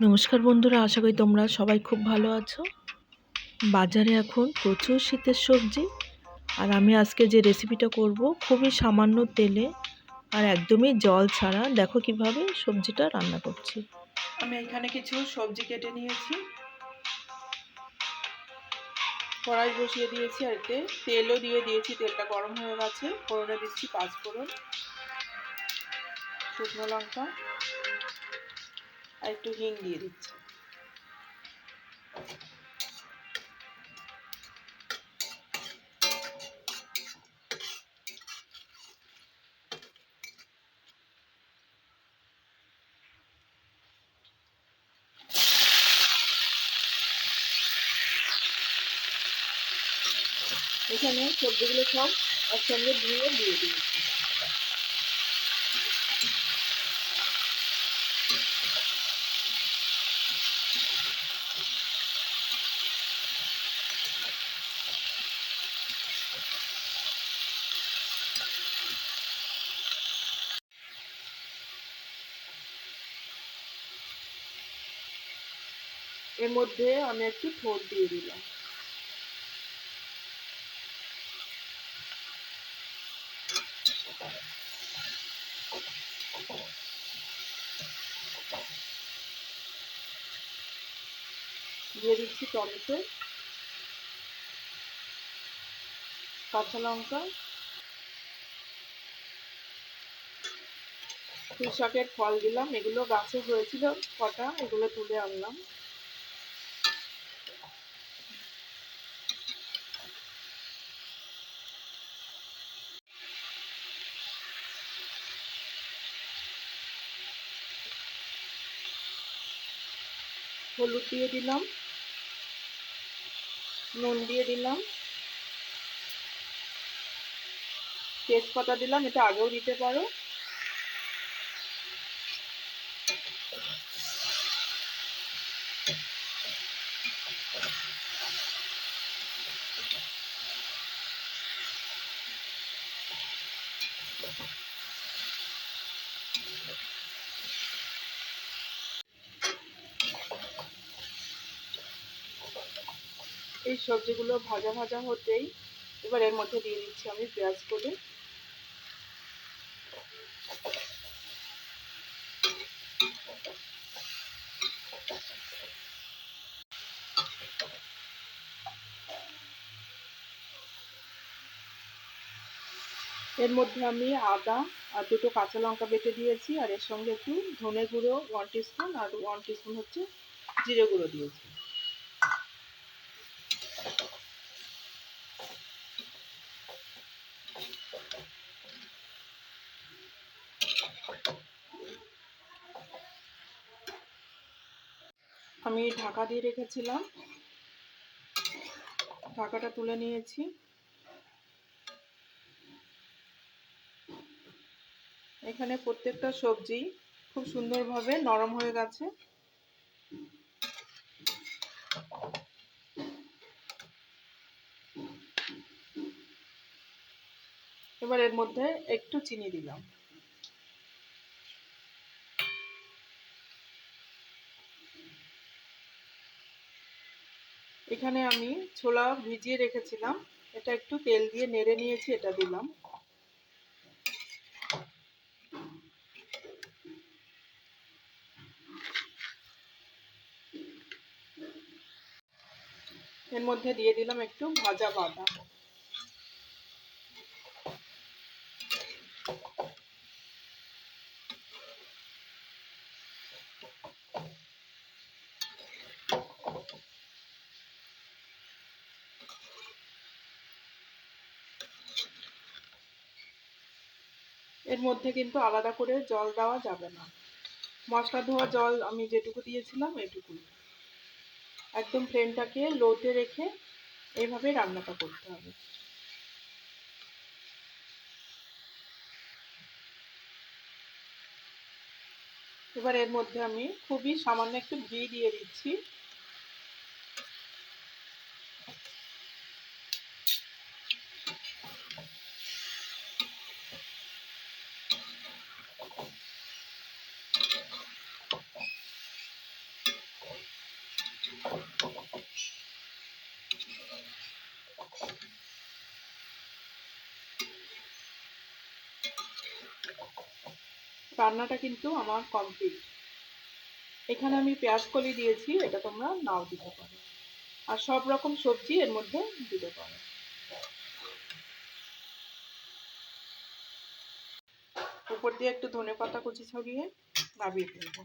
নমস্কার বন্ধুরা, আশা করি তোমরা সবাই খুব ভালো আছো। বাজারে এখন প্রচুর শীতের সবজি, আর আমি আজকে যে রেসিপিটা করব খুবই সামান্য তেলে আর একদমই জল ছাড়া। দেখো কীভাবে সবজিটা রান্না করছি। আমি এখানে কিছু সবজি কেটে নিয়েছি। কড়াই বসিয়ে দিয়েছি আর এতে তেলও দিয়ে দিয়েছি। তেলটা গরম হয়ে গেছে। ফোড়নে দিচ্ছি পাঁচ ফোড়ন, শুকনো লঙ্কা। আর একটু হিং দিয়ে দিচ্ছি। এখানে সবজিগুলো সব একসঙ্গে ধুয়ে দিয়ে দিয়েছি এর মধ্যে আমি একটু ঠোঁট দিয়ে দিলাম। দিয়ে দিচ্ছি টমেটো, কাঁচা লঙ্কা শাকের ফল দিলাম। এগুলো গাছে হয়েছিল কটা, এগুলো তুলে আনলাম। হলুদ দিয়ে দিলাম নুন দিয়ে দিলাম তেজপাতা দিলাম এটা আগেও দিতে পারো। এই সবজিগুলো ভাজা ভাজা হতেই এবার এর মধ্যে দিয়ে দিচ্ছি আমি পেঁয়াজ করে এর মধ্যে আমি আদা আর দুটো কাঁচা লঙ্কা বেটে দিয়েছি আর এর সঙ্গে একটু ধনে গুঁড়ো ওয়ান টিস্পুন আর ওয়ান টিস্পুন হচ্ছে জিরে গুঁড়ো দিয়েছি। আমি ঢাকা দিয়ে রেখেছিলাম। ঢাকাটা তুলে নিয়েছি। এখানে প্রত্যেকটা সবজি খুব সুন্দরভাবে নরম হয়ে গেছে। এবার এর মধ্যে একটু চিনি দিলাম। এখানে আমি ছোলা ভিজিয়ে রেখেছিলাম। এটা একটু তেল দিয়ে নেড়ে নিয়েছি, এটা দিলাম। এর মধ্যে দিয়ে দিলাম একটু ভাজা বাদাম। এর মধ্যে কিন্তু আলাদা করে জল দেওয়া যাবে না। মশলা ধোয়া জল আমি যেটুকু দিয়েছিলাম এটুকুই। একদম ফ্লেমটাকে লোতে রেখে এইভাবে রান্নাটা করতে হবে। এবার এর মধ্যে আমি খুবই সামান্য একটু ঘি দিয়ে দিচ্ছি। রান্নাটা কিন্তু আমার কমপ্লিট এখানে আমি পেঁয়াজ কলি দিয়েছি, এটা তোমরা নাও দিতে পারো। আর সব রকম সবজি এর মধ্যে দিতে পারো। উপর দিয়ে একটু ধনে পাতা কুচি ছড়িয়ে নামিয়ে ফেলব।